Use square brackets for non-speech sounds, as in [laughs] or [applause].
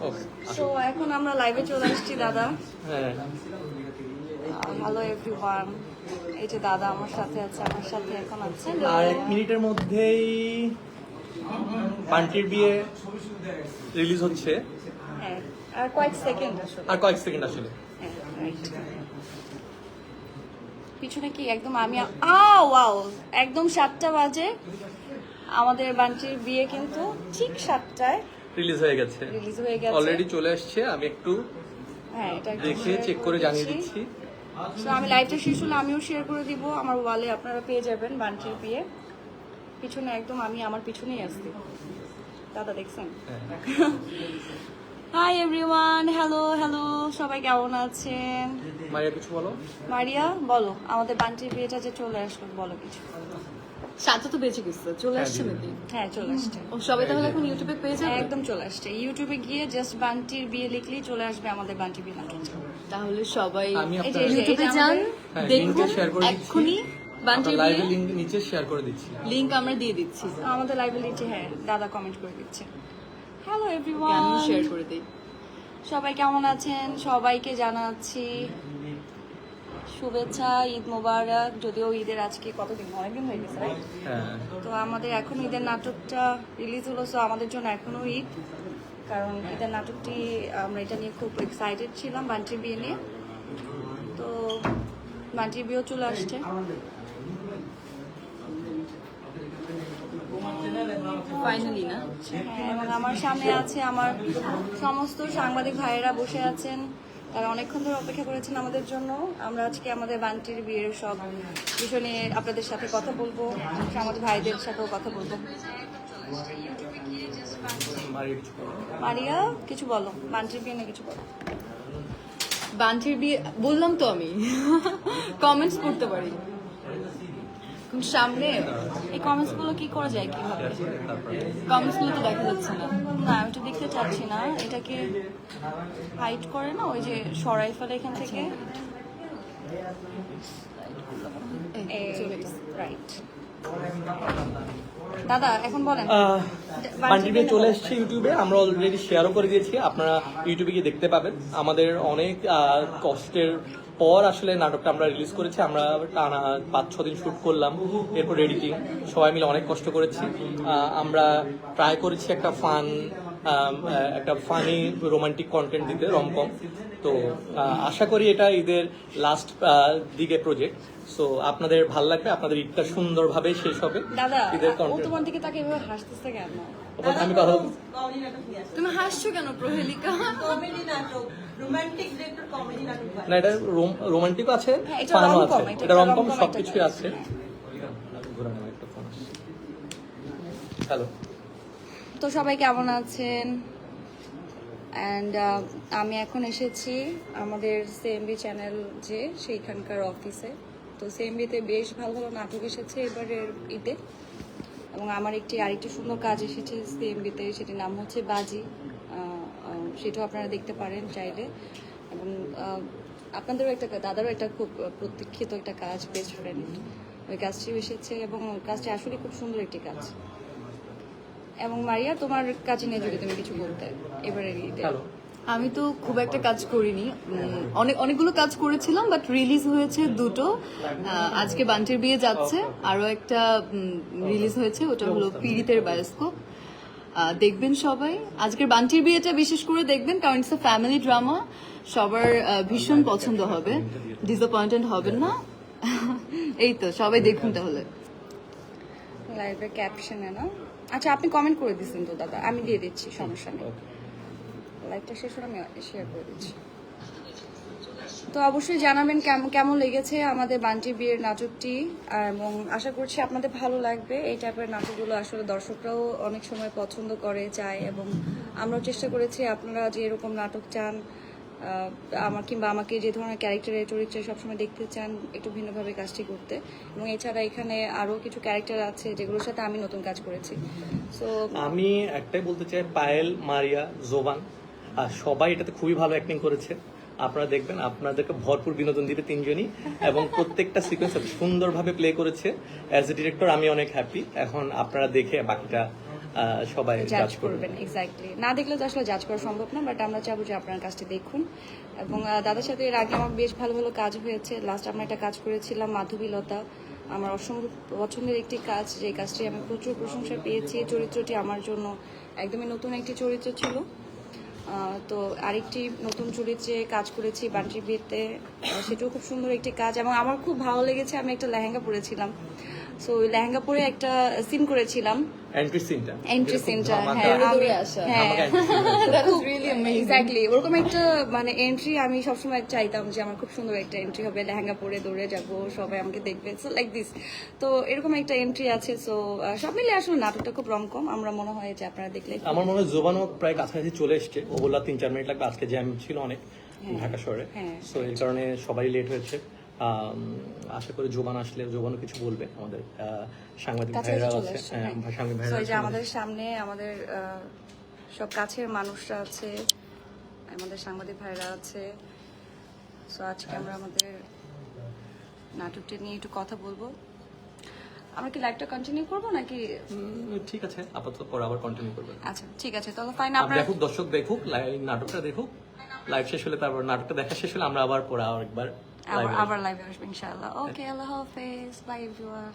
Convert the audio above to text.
ওকে তো এখন আমরা লাইভে চলে আসছি দাদা। হ্যাঁ। হ্যালো এভরিওয়ান এই যে দাদা আমার সাথে আছে আমার সাথে এখন আছে। আর এক মিনিটের মধ্যেই পান্টির বিয়ে রিলিজ হচ্ছে। হ্যাঁ আর কয়েক সেকেন্ড আসলে। আর কয়েক সেকেন্ড আসলে। হ্যাঁ, পিছনে কি একদম আমি আ ওয়াও একদম সাতটা বাজে। আমাদের বান্টির বিয়ে কিন্তু ঠিক সাতটায় রিলিজ হয়ে গেছে। রিলিজ হয়ে গেছে। অলরেডি চলে আসছে আমি একটু হ্যাঁ এটা দেখে চেক করে জানিয়ে দিচ্ছি। তো আমি লাইভটা শেষ হলে আমিও শেয়ার করে দিব। আমার ওয়ালে আপনারা পেয়ে যাবেন বান্টির বিয়ে। পিছনে একদম আমি আমার পিছনেই আসছি দাদা দেখছেন। হাই এভরিওয়ান হ্যালো হ্যালো সবাই কেমন আছেন? মারিয়া কিছু বলো? মারিয়া বলো আমাদের বান্টির বিয়েটা যে চলে আসলো বলো কিছু। সাতটা তো বেঁচে গেছে চলে হ্যাঁ, আসছে নাকি? হ্যাঁ চলে আসছে। ও সবাই তাহলে এখন ইউটিউবে পেয়ে যাবে? একদম চলে আসছে। ইউটিউবে গিয়ে জাস্ট বান্টির বিয়ে লিখলেই চলে আসবে আমাদের বান্টির বিয়ে নাটকটা তাহলে সবাই ইউটিউবে যান হ্যাঁ, দেখুন। এক্ষুনি বান্টির লাইভে বিয়ে লিঙ্ক নিচে শেয়ার করে দিচ্ছি। লিংক আমরা দিয়ে দিচ্ছি। আমাদের লাইব্রেরিতে হ্যাঁ দাদা কমেন্ট করে দিচ্ছে। হ্যালো এভরিওয়ান শেয়ার করে দিই। সবাই কেমন আছেন? সবাইকে জানাচ্ছি। শুভেচ্ছা ঈদ মোবারক যদিও ঈদের আজকে কতদিন? অনেকদিন হয়ে গেছে? হ্যাঁ। তো আমাদের এখন ঈদের নাটকটা রিলিজ হলো সো আমাদের জন্য এখনও ঈদ। কারণ ঈদের নাটকটি আমরা এটা নিয়ে খুব এক্সাইটেড ছিলাম বান্টি বিয়ে নিয়ে। তো বান্টি বিয়েও চলে আসছে। ফাইনালি না? হ্যাঁ, এবং আমার সামনে আছে আমার সমস্ত সাংবাদিক ভাইয়েরা বসে আছেন। তারা অনেকক্ষণ ধরে অপেক্ষা করেছেন আমাদের জন্য। আমরা আজকে আমাদের বান্টির বিয়ের সব বিষয় নিয়ে আপনাদের সাথে কথা বলব আমাদের ভাইদের সাথেও কথা বলব। মারিয়া, কিছু বলো। বান্টির বিয়ে নিয়ে কিছু বলো। বান্টির বিয়ে, বললাম তো আমি। [laughs] কমেন্টস করতে পারি। সামনে এই কমেন্টসগুলো কি করা যায় কীভাবে? কমেন্টসগুলো তো দেখা যাচ্ছে না। না আমি তো দেখতে চাচ্ছি না। এটাকে হাইট করে না? ওই যে সরাই ফেলে এখান থেকে। রাইট দাদা চলে এসছে ইউটিউবে, আমরা অলরেডি শেয়ারও করে দিয়েছি, আপনারা ইউটিউবে গিয়ে দেখতে পাবেন। আমাদের অনেক কষ্টের পর আসলে নাটকটা আমরা রিলিজ করেছি, আমরা টানা পাঁচ, ছ দিন শ্যুট করলাম, এরপর এডিটিং সবাই মিলে অনেক কষ্ট করেছি। আমরা ট্রাই করেছি একটা ফান একটা ফানি রোমান্টিক কন্টেন্ট দিতে রমকম তো আশা করি এটা ঈদের লাস্ট দিকে প্রজেক্ট সো আপনাদের ভালো লাগবে আপনাদের ঈদটা সুন্দরভাবে শেষ হবে ঈদের কন্টেন্ট তোমার দিকে তাকে এভাবে হাসতেছে কেন? আমি কথা তুমি হাসছো কেন প্রহেলিকা? কমেডি নাটক রোমান্টিক ডিরেক্টর কমেডি নাটক বানায়। না এটা রোমান্টিক আছে হ্যাঁ, ফানও আছে। এটা রমকম সবকিছুই আছে। হ্যালো। তো সবাই কেমন আছেন? অ্যান্ড আমি এখন এসেছি আমাদের সিএমবি চ্যানেল যে, সেইখানকার অফিসে তো সিএমবিতে বেশ ভালো ভালো নাটক এসেছে এবারের ঈদে। এবং আমার একটি, আরেকটি সুন্দর কাজ এসেছে সিএমবিতে সেটির নাম হচ্ছে বাজি। সেটাও আপনারা দেখতে পারেন চাইলে। এবং আপনাদেরও একটা দাদারও একটা খুব প্রতীক্ষিত একটা কাজ বেস্ট ফ্রেন্ড ওই কাজটিও এসেছে এবং কাজটি আসলে খুব সুন্দর একটি কাজ। এবং মারিয়া তোমার কাছে নিয়ে যদি তুমি কিছু বলতে এবারে ঈদে আমি তো খুব একটা কাজ করিনি। অনেক অনেকগুলো কাজ করেছিলাম বাট রিলিজ হয়েছে দুটো। আজকে বান্টির বিয়ে যাচ্ছে। আরও একটা রিলিজ হয়েছে ওটা হলো পীড়িতের বায়োস্কোপ দেখবেন সবাই। আজকের বান্টির বিয়েটা বিশেষ করে দেখবেন কারণ ইটস ফ্যামিলি ড্রামা সবার ভীষণ পছন্দ হবে। ডিসঅ্যাপয়েন্টেড হবেন না। [laughs] এই তো সবাই দেখুন তাহলে। লাইভের ক্যাপশনে না? আচ্ছা আপনি কমেন্ট করে দিচ্ছেন তো দাদা। আমি দিয়ে দিচ্ছি সমস্যা নেই। লাইভটা শেষ হলে আমি শেয়ার করে দিচ্ছি। তো অবশ্যই জানাবেন কেমন কেমন লেগেছে আমাদের বান্টি বিয়ের নাটকটি এবং আশা করছি আপনাদের ভালো লাগবে। এই টাইপের নাটকগুলো আসলে দর্শকরাও অনেক সময় পছন্দ করে চায় এবং আমরাও চেষ্টা করেছি আপনারা যে এরকম নাটক চান আমার কিংবা আমাকে যে ধরনের ক্যারেক্টারের চরিত্রে সবসময় দেখতে চান, একটু ভিন্নভাবে কাজটি করতে। এবং এছাড়া এখানে আরও কিছু ক্যারেক্টার আছে যেগুলোর সাথে আমি নতুন কাজ করেছি। সো আমি একটাই বলতে চাই, পায়েল, মারিয়া, জোবান। আর সবাই এটাতে খুবই ভালো অ্যাক্টিং করেছে। আপনারা দেখবেন, আপনাদেরকে ভরপুর বিনোদন দিবে তিনজনই। এবং প্রত্যেকটা সিকোয়েন্স সুন্দরভাবে প্লে করেছে। অ্যাজ এ ডিরেক্টর আমি অনেক হ্যাপি এখন আপনারা দেখে বাকিটা সবাই জাজ করবেন এক্স্যাক্টলি না দেখলে তো আসলে জাজ করা সম্ভব না বাট আমরা চাবো যে আপনার কাজটি দেখুন। এবং দাদার সাথে এর আগে আমার বেশ ভালো ভালো কাজ হয়েছে। লাস্ট আমরা একটা কাজ করেছিলাম মাধবীলতা। আমার অসম্ভব পছন্দের একটি কাজ যে কাজটি আমি প্রচুর প্রশংসা পেয়েছি। চরিত্রটি আমার জন্য একদমই নতুন একটি চরিত্র ছিল। তো আরেকটি নতুন চরিত্রে কাজ করেছি বান্টি বিয়েতে। সেটাও খুব সুন্দর একটি কাজ এবং আমার খুব ভালো লেগেছে আমি একটা লেহেঙ্গা পরেছিলাম। সো ওই লেহেঙ্গা পরে একটা সিন করেছিলাম। এন্ট্রি সিনটা এন্ট্রি সিনটা হ্যাঁ। আমি আসা। হ্যাঁ। [laughs] really amazing. এক্স্যাক্টলি ওরকম একটা মানে এন্ট্রি আমি সবসময় চাইতাম যে আমার খুব সুন্দর একটা এন্ট্রি হবে। লেহেঙ্গা পরে দৌড়ে যাব সবাই আমাকে দেখবে। সো লাইক দিস তো এরকম একটা এন্ট্রি আছে। সো সব মিলে আসলে নাটকটা খুব রমকম। আমরা মনে হয় যে আপনারা দেখলে আমার মনে হয় জোবানো প্রায় কাছাকাছি চলে এসছে। ও বলল তিন চার মিনিট লাগবে। আজকে জ্যাম ছিল অনেক ঢাকা শহরে। হ্যাঁ। সো এই কারণে সবাই লেট হয়েছে। আশা করি জোবান আসলে জোবানও কিছু বলবে আমাদের সাংবাদিক ভাইরা আছে হ্যাঁ, হ্যাঁ। সাংবাদিক ভাইরা আছে আমাদের। সামনে আমাদের সব কাছের মানুষরা আছে আমাদের সাংবাদিক ভাইরা আছে। সো আজকে আমরা আমাদের নাটকটি নিয়ে একটু কথা বলব। আমরা কি লাইভটা কন্টিনিউ করব নাকি? ঠিক আছে আপাতত পরে আবার কন্টিনিউ করবে। আচ্ছা ঠিক আছে তাহলে ফাইন আপ আপনারা দেখুক দর্শক দেখুক লাইভ নাটকটা দেখুক লাইভ শেষ হলে তারপর নাটকটা দেখা শেষ হলে আমরা আবার পরে আরেকবার আবার live এ আবার লাইভে আসব ইনশাআল্লাহ ওকে আল্লাহ হাফেজ বাই এভরিওয়ান